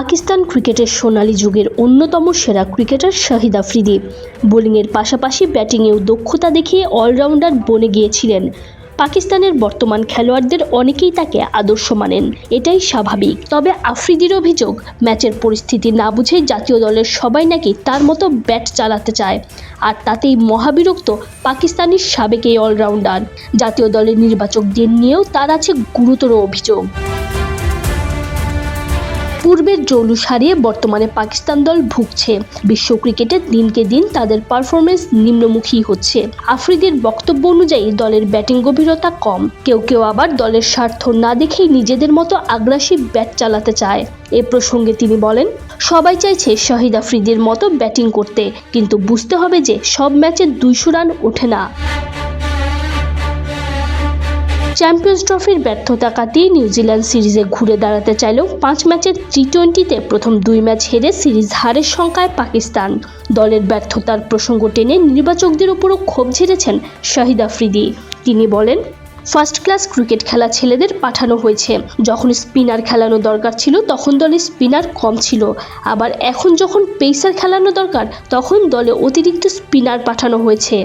পাকিস্তান ক্রিকেটের সোনালী যুগের অন্যতম সেরা ক্রিকেটার শাহিদ আফ্রিদি। বোলিংয়ের পাশাপাশি ব্যাটিংয়েও দক্ষতা দেখিয়ে অলরাউন্ডার বনে গিয়েছিলেন। পাকিস্তানের বর্তমান খেলোয়াড়দের অনেকেই তাকে আদর্শ মানেন। এটাই স্বাভাবিক। তবে আফ্রিদির অভিযোগ, ম্যাচের পরিস্থিতি না বুঝে জাতীয় দলের সবাই নাকি তার মতো ব্যাট চালাতে চায়। আর তাতেই মহাবিরক্ত পাকিস্তানি সাবেক এই অলরাউন্ডার। জাতীয় দলের নির্বাচকদের নিয়েও তার আছে গুরুতর অভিযোগ। পূর্বের জৌলুস হারিয়ে বর্তমানে পাকিস্তান দল ভুগছে। বিশ্ব ক্রিকেটে দিনকে দিন তাদের পারফরমেন্স নিম্নমুখী হচ্ছে। আফ্রিদির বক্তব্য অনুযায়ী দলের ব্যাটিং গভীরতা কম। কেউ কেউ আবার দলের স্বার্থ না দেখেই নিজেদের মতো আগ্রাসী ব্যাট চালাতে চায়। এ প্রসঙ্গে তিনি বলেন, সবাই চাইছে শাহিদ আফ্রিদির মতো ব্যাটিং করতে, কিন্তু বুঝতে হবে যে সব ম্যাচে দুইশো রান ওঠে না। চ্যাম্পিয়ন্স ট্রফির ব্যর্থতা কাটিয়ে নিউজিল্যান্ড সিরিজে ঘুরে দাঁড়াতে চাইলেও পাঁচ ম্যাচের টি টোয়েন্টিতে প্রথম দুই ম্যাচ হেরে সিরিজ হারের সংখ্যায় পাকিস্তান। দলের ব্যর্থতার প্রসঙ্গ টেনে নির্বাচকদের উপরও ক্ষোভ ঝেড়েছেন শাহিদ আফ্রিদি। তিনি বলেন ফার্স্ট ক্লাস ক্রিকেট খেলা ছেলেদের পাঠানো হয়েছে। যখন স্পিনার খেলানো দরকার ছিল, তখন দলে স্পিনার কম ছিল। আবার এখন যখন পেসার খেলানো দরকার, তখন দলে অতিরিক্ত স্পিনার পাঠানো হয়েছে।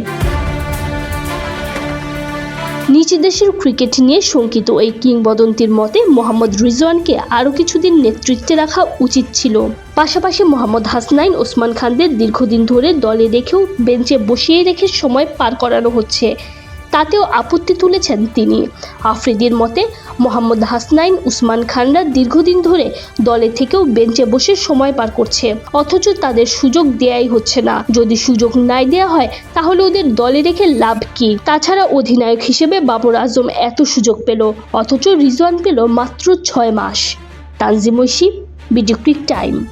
নিজ দেশের ক্রিকেট নিয়ে শঙ্কিত এই কিংবদন্তির মতে মোহাম্মদ রিজওয়ানকে আরও কিছুদিন নেতৃত্বে রাখা উচিত ছিল। পাশাপাশি মোহাম্মদ হাসনাইন, ওসমান খানদের দীর্ঘদিন ধরে দলে রেখেও বেঞ্চে বসিয়ে রেখে সময় পার করানো হচ্ছে, তাতেও আপত্তি তুলেছেন তিনি। আফ্রিদির মতে মোহাম্মদ হাসনাইন, উসমান খানরা দীর্ঘদিন ধরে দলে থেকেও বেঞ্চে বসে সময় পার করছে। অথচ তাদের সুযোগ দেয়াই হচ্ছে না। যদি সুযোগ নাই দেয়া হয়, তাহলে ওদের দলে রেখে লাভ কি? তাছাড়া অধিনায়ক হিসেবে বাবর আজম এত সুযোগ পেল, অথচ রিজওয়ান পেল মাত্র ছয় মাস। Tanzim Oishi, BD time.